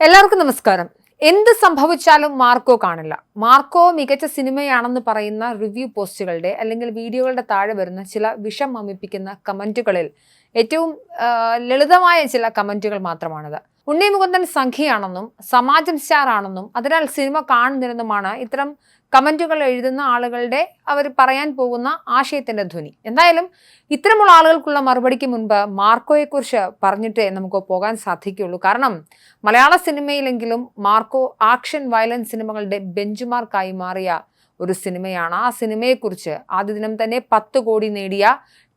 എല്ലാവർക്കും നമസ്കാരം. എന്ത് സംഭവിച്ചാലും മാർക്കോ കാണില്ല. മാർക്കോ മികച്ച സിനിമയാണെന്ന് പറയുന്ന റിവ്യൂ പോസ്റ്റുകളുടെ അല്ലെങ്കിൽ വീഡിയോകളുടെ താഴെ വരുന്ന ചില വിഷം അമിപ്പിക്കുന്ന കമന്റുകളിൽ ഏറ്റവും ലളിതമായ ചില കമന്റുകൾ മാത്രമാണിത്. ഉണ്ണി മുകുന്ദൻ സംഖ്യയാണെന്നും സമാജം സ്റ്റാർ ആണെന്നും അതിനാൽ സിനിമ കാണുന്നില്ലെന്നുമാണ് ഇത്തരം കമന്റുകൾ എഴുതുന്ന ആളുകളുടെ അവർ പറയാൻ പോകുന്ന ആശയത്തിന്റെ ധ്വനി. എന്തായാലും ഇത്തരമുള്ള ആളുകൾക്കുള്ള മറുപടിക്ക് മുൻപ് മാർക്കോയെക്കുറിച്ച് പറഞ്ഞിട്ടേ നമുക്ക് പോകാൻ സാധിക്കുകയുള്ളൂ. കാരണം മലയാള സിനിമയിലെങ്കിലും മാർക്കോ ആക്ഷൻ വയലൻസ് സിനിമകളുടെ ബെഞ്ച് മാർക്കായി മാറിയ ഒരു സിനിമയാണ് ആ സിനിമയെക്കുറിച്ച് ആദ്യ ദിനം തന്നെ പത്ത് കോടി നേടിയ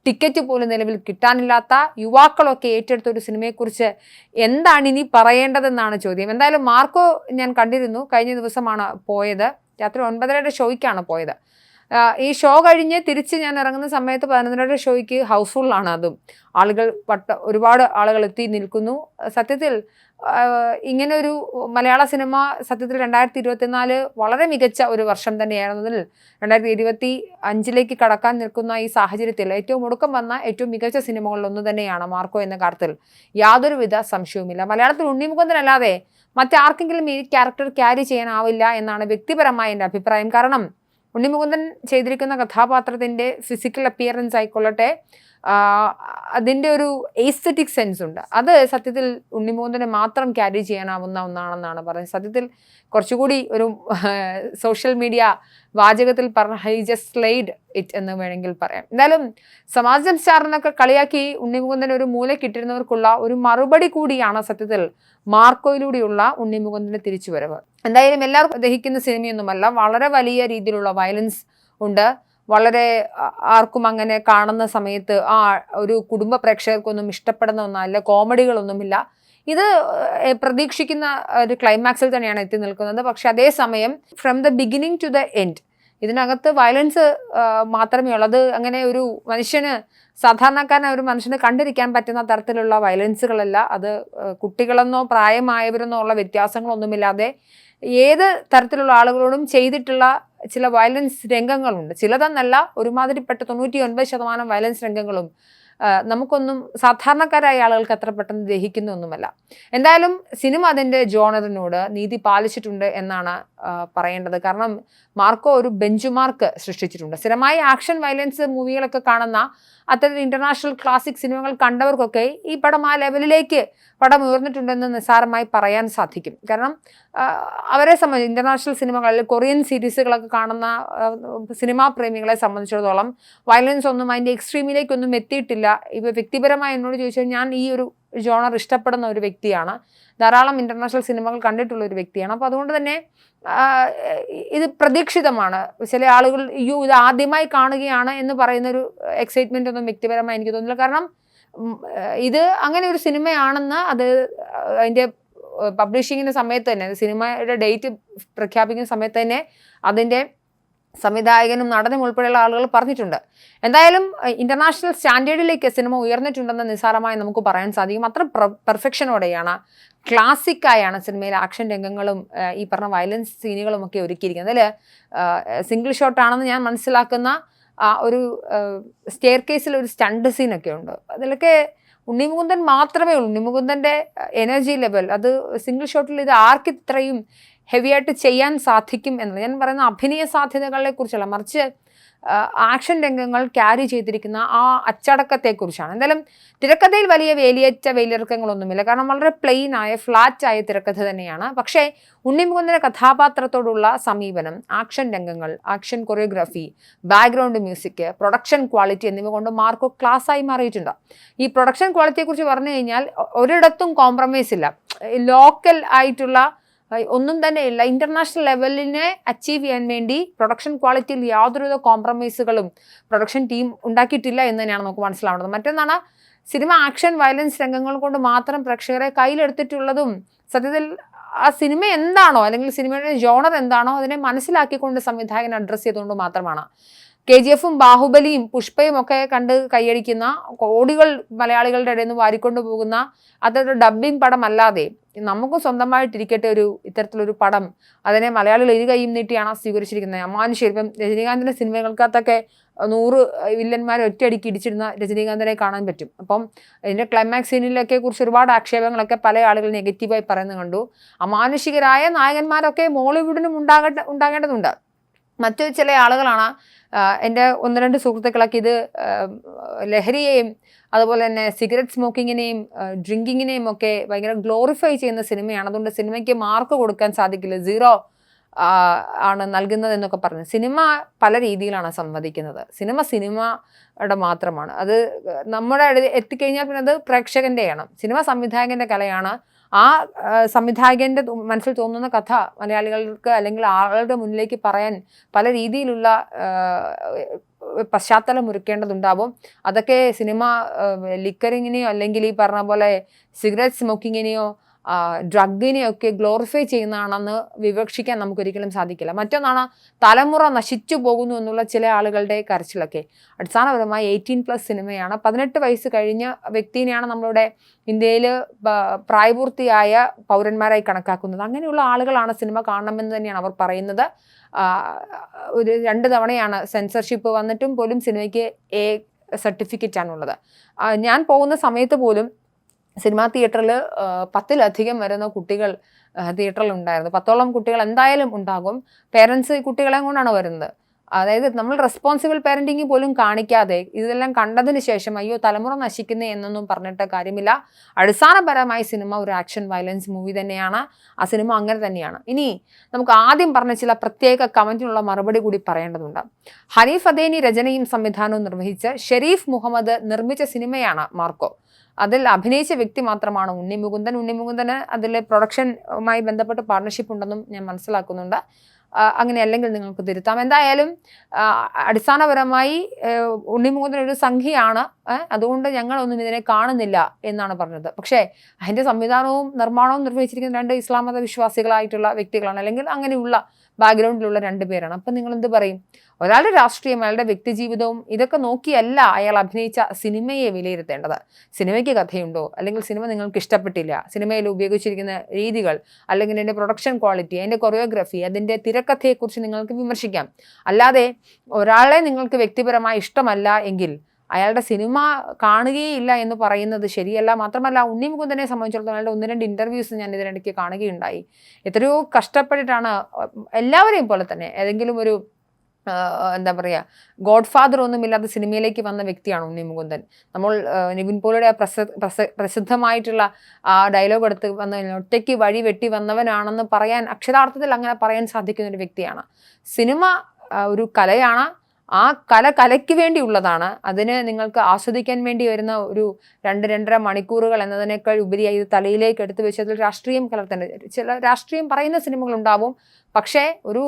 ടിക്കറ്റ് പോലും നിലവിൽ കിട്ടാനില്ലാത്ത യുവാക്കളൊക്കെ ഏറ്റെടുത്ത ഒരു സിനിമയെക്കുറിച്ച് എന്താണ് ഇനി പറയേണ്ടതെന്നാണ് ചോദ്യം. എന്തായാലും മാർക്കോ ഞാൻ കണ്ടിരുന്നു. കഴിഞ്ഞ ദിവസമാണ് പോയത്. രാത്രി ഒൻപതരയുടെ ഷോയ്ക്കാണ് പോയത്. ഈ ഷോ കഴിഞ്ഞ് തിരിച്ച് ഞാൻ ഇറങ്ങുന്ന സമയത്ത് പതിനൊന്നരയുടെ ഷോയ്ക്ക് ഹൗസ്ഫുള്ളാണ് അതും. ആളുകൾ വട്ട ഒരുപാട് ആളുകൾ എത്തി നിൽക്കുന്നു. സത്യത്തിൽ ഇങ്ങനെ ഒരു മലയാള സിനിമ സത്യത്തിൽ രണ്ടായിരത്തി ഇരുപത്തിനാല് വളരെ മികച്ച ഒരു വർഷം തന്നെയായിരുന്നതിൽ രണ്ടായിരത്തി ഇരുപത്തി അഞ്ചിലേക്ക് കടക്കാൻ നിൽക്കുന്ന ഈ സാഹചര്യത്തിൽ ഏറ്റവും ഒടുക്കം വന്ന ഏറ്റവും മികച്ച സിനിമകളിൽ ഒന്ന് തന്നെയാണ് മാർക്കോ എന്ന കാര്യത്തിൽ. യാതൊരുവിധ സംശയവുമില്ല. മലയാളത്തിൽ ഉണ്ണിമുകുന്ദനല്ലാതെ മറ്റാർക്കെങ്കിലും ഈ ക്യാരക്ടർ ക്യാരി ചെയ്യാനാവില്ല എന്നാണ് വ്യക്തിപരമായ എന്റെ അഭിപ്രായം. കാരണം ഉണ്ണിമുകുന്ദൻ ചെയ്തിരിക്കുന്ന കഥാപാത്രത്തിന്റെ ഫിസിക്കൽ അപ്പിയറൻസ് ആയിക്കൊള്ളട്ടെ. അതിന്റെ ഒരു എസ്തറ്റിക് സെൻസ് ഉണ്ട്. അത് സത്യത്തിൽ ഉണ്ണിമോഹനെ മാത്രം ക്യാരി ചെയ്യാനാവുന്ന ഒന്നാണെന്നാണ് പറയുന്നത് സത്യത്തിൽ കുറച്ചുകൂടി ഒരു സോഷ്യൽ മീഡിയ വാചകത്തിൽ പറഞ്ഞ ഹൈ ജസ്റ്റ് സ്ലൈഡ് ഇറ്റ് എന്ന് വേണമെങ്കിൽ പറയാം. എന്തായാലും സമാജം സ്റ്റാറിനൊക്കെ കളിയാക്കി ഉണ്ണിമുകുന്ദൻ ഒരു മൂലക്കിട്ടിരുന്നവർക്കുള്ള ഒരു മറുപടി കൂടിയാണ് സത്യത്തിൽ മാർക്കോയിലൂടെയുള്ള ഉണ്ണിമുകുന്ദന്റെ തിരിച്ചുവരവ്. എന്തായാലും എല്ലാവർക്കും ദഹിക്കുന്ന സിനിമയൊന്നുമല്ല വളരെ വലിയ രീതിയിലുള്ള വയലൻസ് ഉണ്ട്. വളരെ ആർക്കും അങ്ങനെ കാണുന്ന സമയത്ത് ആ ഒരു കുടുംബ പ്രേക്ഷകർക്കൊന്നും ഇഷ്ടപ്പെടുന്ന ഒന്നല്ല കോമഡികളൊന്നുമില്ല. ഇത് പ്രതീക്ഷിക്കുന്ന ഒരു ക്ലൈമാക്സിൽ തന്നെയാണ് എത്തി നിൽക്കുന്നത്. പക്ഷെ അതേസമയം from the beginning to the end ഇതിനകത്ത് വയലൻസ് മാത്രമേ ഉള്ളൂ. അത് അങ്ങനെ ഒരു മനുഷ്യന് സാധാരണക്കാരനായ ഒരു മനുഷ്യന് കണ്ടിരിക്കാൻ പറ്റുന്ന തരത്തിലുള്ള വയലൻസുകളല്ല അത് കുട്ടികളെന്നോ പ്രായമായവരെന്നോ ഉള്ള വ്യത്യാസങ്ങളൊന്നുമില്ലാതെ ഏത് തരത്തിലുള്ള ആളുകളോടും ചെയ്തിട്ടുള്ള ചില വയലൻസ് രംഗങ്ങളുണ്ട്. ചിലതെന്നല്ല ഒരുമാതിരിപ്പെട്ട തൊണ്ണൂറ്റി ഒൻപത് ശതമാനം വയലൻസ് രംഗങ്ങളും നമുക്കൊന്നും സാധാരണക്കാരായ ആളുകൾക്ക് അത്ര പെട്ടെന്ന് ദഹിക്കുന്ന ഒന്നുമല്ല എന്തായാലും സിനിമ അതിന്റെ ജോണറിനോട് നീതി പാലിച്ചിട്ടുണ്ട് എന്നാണ് പറയേണ്ടത്. കാരണം മാർക്കോ ഒരു ബെഞ്ച് മാർക്ക് സൃഷ്ടിച്ചിട്ടുണ്ട്. സ്ഥിരമായി ആക്ഷൻ വയലൻസ് മൂവികളൊക്കെ കാണുന്ന അത്തരം ഇന്റർനാഷണൽ ക്ലാസിക് സിനിമകൾ കണ്ടവർക്കൊക്കെ ഈ പടം ആ ലെവലിലേക്ക് പടം ഉയർന്നിട്ടുണ്ടെന്ന് നിസ്സാരമായി പറയാൻ സാധിക്കും. കാരണം അവരെ സംബന്ധിച്ച് ഇന്റർനാഷണൽ സിനിമകളിൽ കൊറിയൻ സീരീസുകളൊക്കെ കാണുന്ന സിനിമാ പ്രേമികളെ സംബന്ധിച്ചിടത്തോളം വയലൻസ് ഒന്നും അതിന്റെ എക്സ്ട്രീമിലേക്കൊന്നും എത്തിയിട്ടില്ല. ഇപ്പോൾ വ്യക്തിപരമായി എന്നോട് ചോദിച്ചാൽ ഞാൻ ഈ ഒരു ജോണർ ഇഷ്ടപ്പെടുന്ന ഒരു വ്യക്തിയാണ്. ധാരാളം ഇന്റർനാഷണൽ സിനിമകൾ കണ്ടിട്ടുള്ള ഒരു വ്യക്തിയാണ്. അപ്പോൾ അതുകൊണ്ട് തന്നെ ഇത് പ്രതീക്ഷിതമാണ്. ചില ആളുകൾ അയ്യോ ഇത് ആദ്യമായി കാണുകയാണ് എന്ന് പറയുന്നൊരു എക്സൈറ്റ്മെന്റ് ഒന്നും വ്യക്തിപരമായി എനിക്ക് തോന്നുന്നില്ല. കാരണം ഇത് അങ്ങനെ ഒരു സിനിമയാണെന്ന് അത് അതിന്റെ പബ്ലിഷിങ്ങിന്റെ സമയത്ത് തന്നെ സിനിമയുടെ ഡേറ്റ് പ്രഖ്യാപിക്കുന്ന സമയത്ത് തന്നെ അതിന്റെ സംവിധായകനും നടനും ഉൾപ്പെടെയുള്ള ആളുകൾ പറഞ്ഞിട്ടുണ്ട്. എന്തായാലും ഇന്റർനാഷണൽ സ്റ്റാൻഡേർഡിലേക്ക് സിനിമ ഉയർന്നിട്ടുണ്ടെന്ന് നിസ്സാരമായി നമുക്ക് പറയാൻ സാധിക്കും. അത്ര പെർഫെക്ഷനോടെയാണ് ക്ലാസിക്കായാണ് സിനിമയിലെ ആക്ഷൻ രംഗങ്ങളും ഈ പറഞ്ഞ വയലൻസ് സീനുകളും ഒക്കെ ഒരുക്കിയിരിക്കുന്നത് അതിൽ സിംഗിൾ ഷോട്ടാണെന്ന് ഞാൻ മനസ്സിലാക്കുന്ന ആ ഒരു സ്റ്റെയർ കേസിൽ ഒരു സ്റ്റണ്ട് സീനൊക്കെ ഉണ്ട്. അതിലൊക്കെ ഉണ്ണിമുകുന്ദൻ മാത്രമേ ഉള്ളൂ. ഉണ്ണിമുകുന്ദന്റെ എനർജി ലെവൽ അത് സിംഗിൾ ഷോട്ടിൽ ഇത് ആർക്ക് ഇത്രയും ഹെവി ആയിട്ട് ചെയ്യാൻ സാധിക്കും എന്നത് ഞാൻ പറയുന്ന അഭിനയ സാധ്യതകളെ കുറിച്ചല്ല മറിച്ച് ആക്ഷൻ രംഗങ്ങൾ ക്യാരി ചെയ്തിരിക്കുന്ന ആ അച്ചടക്കത്തെക്കുറിച്ചാണ്. എന്തായാലും തിരക്കഥയിൽ വലിയ വേലിയേറ്റ വേലിയിറക്കങ്ങളൊന്നുമില്ല. കാരണം വളരെ പ്ലെയിൻ ആയ ഫ്ലാറ്റ് ആയ തിരക്കഥ തന്നെയാണ്. പക്ഷേ ഉണ്ണിമുകുന്ദന്റെ കഥാപാത്രത്തോടുള്ള സമീപനം ആക്ഷൻ രംഗങ്ങൾ action choreography background music production quality എന്നിവ കൊണ്ട് മാർക്കോ ക്ലാസ്സായി മാറിയിട്ടുണ്ട്. ഈ പ്രൊഡക്ഷൻ ക്വാളിറ്റിയെക്കുറിച്ച് പറഞ്ഞു കഴിഞ്ഞാൽ ഒരിടത്തും കോംപ്രമൈസ് ഇല്ല. ലോക്കൽ ആയിട്ടുള്ള ഒന്നും തന്നെ ഇല്ല. ഇന്റർനാഷണൽ ലെവലിനെ അച്ചീവ് ചെയ്യാൻ വേണ്ടി പ്രൊഡക്ഷൻ ക്വാളിറ്റിയിൽ യാതൊരുവിധ കോംപ്രമൈസുകളും പ്രൊഡക്ഷൻ ടീം ഉണ്ടാക്കിയിട്ടില്ല എന്ന് തന്നെയാണ് നമുക്ക് മനസ്സിലാവുന്നത്. മറ്റൊന്നാണ് സിനിമ ആക്ഷൻ വയലൻസ് രംഗങ്ങൾ കൊണ്ട് മാത്രം പ്രേക്ഷകരെ കയ്യിലെടുത്തിട്ടുള്ളതും സത്യത്തിൽ ആ സിനിമ എന്താണോ അല്ലെങ്കിൽ സിനിമയുടെ ജോണർ എന്താണോ അതിനെ മനസ്സിലാക്കിക്കൊണ്ട് സംവിധായകൻ അഡ്രസ്സ് ചെയ്തുകൊണ്ട് മാത്രമാണ്. കെ ജി എഫും ബാഹുബലിയും പുഷ്പയും ഒക്കെ കണ്ട് കൈയടിക്കുന്ന കോടികൾ മലയാളികളുടെ ഇടയിൽ നിന്ന് വാരിക്കൊണ്ടു പോകുന്ന അതൊരു ഡബ്ബിംഗ് പടം അല്ലാതെ നമുക്ക് സ്വന്തമായിട്ടിരിക്കട്ടെ ഒരു ഇത്തരത്തിലൊരു പടം. അതിനെ മലയാളികൾ ഇരു കൈയും നീട്ടിയാണ് സ്വീകരിച്ചിരിക്കുന്നത്. അമ്മാനുഷേരി ഇപ്പം രജനീകാന്തിന്റെ സിനിമകൾക്കകത്തൊക്കെ നൂറ് വില്ലന്മാരെ ഒറ്റയടിക്ക് ഇടിച്ചിരുന്ന രജനീകാന്തിനെ കാണാൻ പറ്റും. അപ്പം ഇതിന്റെ ക്ലൈമാക്സ് സീനിലൊക്കെ കുറിച്ച് ഒരുപാട് ആക്ഷേപങ്ങളൊക്കെ പല ആളുകൾ നെഗറ്റീവായി പറയുന്നത് കണ്ടു. അമാനുഷികരായ നായകന്മാരൊക്കെ മോളിവുഡിനും ഉണ്ടാകട്ടെ ഉണ്ടാകേണ്ടതുണ്ട്. മറ്റു ചില ആളുകളാണ് എന്റെ ഒന്ന് രണ്ട് സുഹൃത്തുക്കളൊക്കെ ഇത് ലഹരിയെയും അതുപോലെ തന്നെ സിഗരറ്റ് സ്മോക്കിങ്ങിനെയും ഡ്രിങ്കിങ്ങിനെയും ഒക്കെ ഭയങ്കര ഗ്ലോറിഫൈ ചെയ്യുന്ന സിനിമയാണ്. അതുകൊണ്ട് സിനിമയ്ക്ക് മാർക്ക് കൊടുക്കാൻ സാധിക്കില്ല. സീറോ ആണ് നൽകുന്നത് എന്നൊക്കെ പറഞ്ഞു. സിനിമ പല രീതിയിലാണ് സംവദിക്കുന്നത്. സിനിമ സിനിമയുടെ മാത്രമാണ്. അത് നമ്മുടെ എത്തിക്കഴിഞ്ഞാൽ പിന്നെ അത് പ്രേക്ഷകന്റെയാണ് സിനിമ സംവിധായകന്റെ കലയാണ് ആ സംവിധായകന്റെ മനസ്സിൽ തോന്നുന്ന കഥ മലയാളികൾക്ക് അല്ലെങ്കിൽ ആളുകളുടെ മുന്നിലേക്ക് പറയാൻ പല രീതിയിലുള്ള പശ്ചാത്തലം ഒരുക്കേണ്ടതുണ്ടാവും. അതൊക്കെ സിനിമ ലിക്കറിങ്ങിനെയോ അല്ലെങ്കിൽ ഈ പറഞ്ഞ പോലെ സിഗരറ്റ് സ്മോക്കിങ്ങിനെയോ ഡ്രഗിനെയൊക്കെ ഗ്ലോറിഫൈ ചെയ്യുന്നതാണെന്ന് വിവക്ഷിക്കാൻ നമുക്കൊരിക്കലും സാധിക്കില്ല. മറ്റൊന്നാണ് തലമുറ നശിച്ചു പോകുന്നു എന്നുള്ള ചില ആളുകളുടെ കരച്ചിലൊക്കെ. അടിസ്ഥാനപരമായി എയ്റ്റീൻ പ്ലസ് സിനിമയാണ്. പതിനെട്ട് വയസ്സ് കഴിഞ്ഞ വ്യക്തിനെയാണ് നമ്മളുടെ ഇന്ത്യയിൽ പ്രായപൂർത്തിയായ പൗരന്മാരായി കണക്കാക്കുന്നത്. അങ്ങനെയുള്ള ആളുകളാണ് സിനിമ കാണണമെന്ന് തന്നെയാണ് അവർ പറയുന്നത്. ഒരു രണ്ട് തവണയാണ് സെൻസർഷിപ്പ് വന്നിട്ടും പോലും സിനിമയ്ക്ക് എ സർട്ടിഫിക്കറ്റ് ആണുള്ളത് ഞാൻ പോകുന്ന സമയത്ത് പോലും സിനിമാ തിയേറ്ററിൽ പത്തിലധികം വരുന്ന കുട്ടികൾ തിയേറ്ററിൽ ഉണ്ടായിരുന്നു. പത്തോളം കുട്ടികൾ എന്തായാലും ഉണ്ടാകും. പേരൻസ് കുട്ടികളെ കൊണ്ടാണ് വരുന്നത്. അതായത് നമ്മൾ റെസ്പോൺസിബിൾ പാരന്റിങ് പോലും കാണിക്കാതെ ഇതെല്ലാം കണ്ടതിന് ശേഷം അയ്യോ തലമുറ നശിക്കുന്നേ എന്നൊന്നും പറഞ്ഞിട്ട് കാര്യമില്ല. അടിസ്ഥാനപരമായി സിനിമ ഒരു ആക്ഷൻ വയലൻസ് മൂവി തന്നെയാണ്. ആ സിനിമ അങ്ങനെ തന്നെയാണ്. ഇനി നമുക്ക് ആദ്യം പറഞ്ഞ ചില പ്രത്യേക കമന്റിനുള്ള മറുപടി കൂടി പറയേണ്ടതുണ്ട്. ഹനീഫ് അദേനി രചനയും സംവിധാനവും നിർവഹിച്ച് ഷെരീഫ് മുഹമ്മദ് നിർമ്മിച്ച സിനിമയാണ് മാർക്കോ. അതിൽ അഭിനയിച്ച വ്യക്തി മാത്രമാണ് ഉണ്ണി മുകുന്ദൻ. ഉണ്ണി മുകുന്ദന് അതിൽ പ്രൊഡക്ഷനുമായി ബന്ധപ്പെട്ട് പാർട്ണർഷിപ്പ് ഉണ്ടെന്നും ഞാൻ മനസ്സിലാക്കുന്നുണ്ട്. അങ്ങനെ അല്ലെങ്കിൽ നിങ്ങൾക്ക് തിരുത്താം. എന്തായാലും അടിസ്ഥാനപരമായി ഉണ്ണിമുഖത്തിന് ഒരു സംഖ്യയാണ് അതുകൊണ്ട് ഞങ്ങളൊന്നും ഇതിനെ കാണുന്നില്ല എന്നാണ് പറഞ്ഞത്. പക്ഷേ അതിന്റെ സംവിധാനവും നിർമ്മാണവും നിർവഹിച്ചിരിക്കുന്ന രണ്ട് ഇസ്ലാം മത വിശ്വാസികളായിട്ടുള്ള വ്യക്തികളാണ്. അല്ലെങ്കിൽ അങ്ങനെയുള്ള ബാക്ക്ഗ്രൗണ്ടിലുള്ള രണ്ട് പേരാണ്. അപ്പം നിങ്ങൾ എന്ത് പറയും? ഒരാളുടെ രാഷ്ട്രീയം അയാളുടെ വ്യക്തിജീവിതവും ഇതൊക്കെ നോക്കിയല്ല അയാൾ അഭിനയിച്ച സിനിമയെ വിലയിരുത്തേണ്ടത്. സിനിമയ്ക്ക് കഥയുണ്ടോ? അല്ലെങ്കിൽ സിനിമ നിങ്ങൾക്ക് ഇഷ്ടപ്പെട്ടില്ല? സിനിമയിൽ ഉപയോഗിച്ചിരിക്കുന്ന രീതികൾ അല്ലെങ്കിൽ അതിന്റെ പ്രൊഡക്ഷൻ ക്വാളിറ്റി അതിന്റെ കൊറിയോഗ്രഫി അതിന്റെ തിരക്കഥയെക്കുറിച്ച് നിങ്ങൾക്ക് വിമർശിക്കാം. അല്ലാതെ ഒരാളെ നിങ്ങൾക്ക് വ്യക്തിപരമായി ഇഷ്ടമല്ല എങ്കിൽ അയാളുടെ സിനിമ കാണുകയില്ല എന്ന് പറയുന്നത് ശരിയല്ല. മാത്രമല്ല ഉണ്ണി മുകുന്ദനെ സംബന്ധിച്ചിടത്തോളം അയാളുടെ ഒന്ന് രണ്ട് ഇന്റർവ്യൂസ് ഞാൻ ഇതിനിടയ്ക്ക് കാണുകയുണ്ടായി. എത്രയോ കഷ്ടപ്പെട്ടിട്ടാണ് എല്ലാവരെയും പോലെ തന്നെ ഏതെങ്കിലും ഒരു എന്താ പറയുക ഗോഡ് ഫാദർ ഒന്നുമില്ലാത്ത സിനിമയിലേക്ക് വന്ന വ്യക്തിയാണ് ഉണ്ണി മുകുന്ദൻ. നമ്മൾ നിവിൻ പോളിയുടെ പ്രസിദ്ധമായിട്ടുള്ള ആ ഡയലോഗ് എടുത്ത് വന്ന ഒറ്റയ്ക്ക് വഴി വെട്ടി വന്നവനാണെന്ന് പറയാൻ അക്ഷരാർത്ഥത്തിൽ അങ്ങനെ പറയാൻ സാധിക്കുന്ന ഒരു വ്യക്തിയാണ്. സിനിമ ഒരു കലയാണ്. ആ കല കലയ്ക്ക് വേണ്ടിയുള്ളതാണ്. അതിന് നിങ്ങൾക്ക് ആസ്വദിക്കാൻ വേണ്ടി വരുന്ന ഒരു രണ്ട് രണ്ടര മണിക്കൂറുകൾ എന്നതിനേക്കാൾ ഉപരിയായി ഇത് തലയിലേക്ക് എടുത്തു വെച്ചതിൽ രാഷ്ട്രീയം കലർത്തേണ്ടത് ചില രാഷ്ട്രീയം പറയുന്ന സിനിമകൾ ഉണ്ടാവും. പക്ഷേ ഒരു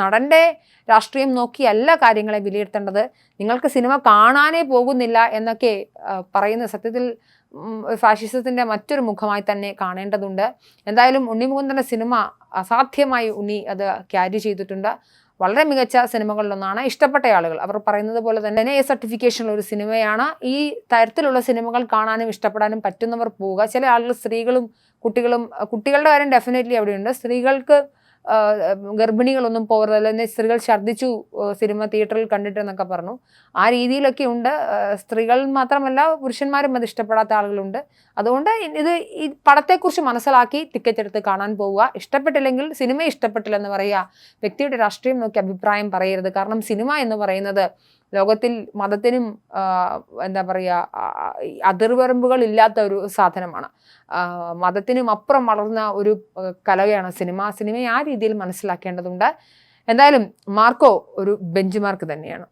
നടന്റെ രാഷ്ട്രീയം നോക്കിയല്ല കാര്യങ്ങളെ വിലയിരുത്തേണ്ടത്. നിങ്ങൾക്ക് സിനിമ കാണാനേ പോകുന്നില്ല എന്നൊക്കെ പറയുന്ന സത്യത്തിൽ ഫാഷിസത്തിന്റെ മറ്റൊരു മുഖമായി തന്നെ കാണേണ്ടതുണ്ട്. എന്തായാലും ഉണ്ണിമുകുന്ദന്റെ സിനിമ അസാധ്യമായി ഉണ്ണി അത് ക്യാരി ചെയ്തിട്ടുണ്ട്. വളരെ മികച്ച സിനിമകളിലൊന്നാണ് ഇഷ്ടപ്പെട്ട ആളുകൾ. അവർ പറയുന്നത് പോലെ തന്നെ എ സർട്ടിഫിക്കേഷനുള്ള ഒരു സിനിമയാണ്. ഈ തരത്തിലുള്ള സിനിമകൾ കാണാനും ഇഷ്ടപ്പെടാനും പറ്റുന്നവർ പോവുക. ചില ആളുകൾ സ്ത്രീകളും കുട്ടികളും കുട്ടികളുടെ കാര്യം ഡെഫിനറ്റ്ലി അവിടെയുണ്ട് സ്ത്രീകൾക്ക് ഗർഭിണികളൊന്നും പോകരുത്. അല്ലെങ്കിൽ സ്ത്രീകൾ ഛർദ്ദിച്ചു സിനിമ തിയേറ്ററിൽ കണ്ടിട്ടെന്നൊക്കെ പറഞ്ഞു. ആ രീതിയിലൊക്കെ ഉണ്ട്. സ്ത്രീകൾ മാത്രമല്ല പുരുഷന്മാരും അത് ഇഷ്ടപ്പെടാത്ത ആളുകളുണ്ട്. അതുകൊണ്ട് ഇത് ഈ പടത്തെക്കുറിച്ച് മനസ്സിലാക്കി ടിക്കറ്റ് എടുത്ത് കാണാൻ പോവുക. ഇഷ്ടപ്പെട്ടില്ലെങ്കിൽ സിനിമ ഇഷ്ടപ്പെട്ടില്ലെന്ന് പറയുക. വ്യക്തിയുടെ രാഷ്ട്രീയം നോക്കി അഭിപ്രായം പറയരുത്. കാരണം സിനിമ എന്ന് പറയുന്നത് ലോകത്തിൽ മതത്തിനും എന്താ പറയുക അതിർവരമ്പുകൾ ഇല്ലാത്ത ഒരു സാധനമാണ്. മതത്തിനും അപ്പുറം വളർന്ന ഒരു കലകയാണ് സിനിമ. സിനിമയെ ആ രീതിയിൽ മനസ്സിലാക്കേണ്ടതുണ്ട്. എന്തായാലും മാർക്കോ ഒരു ബെഞ്ച് മാർക്ക് തന്നെയാണ്.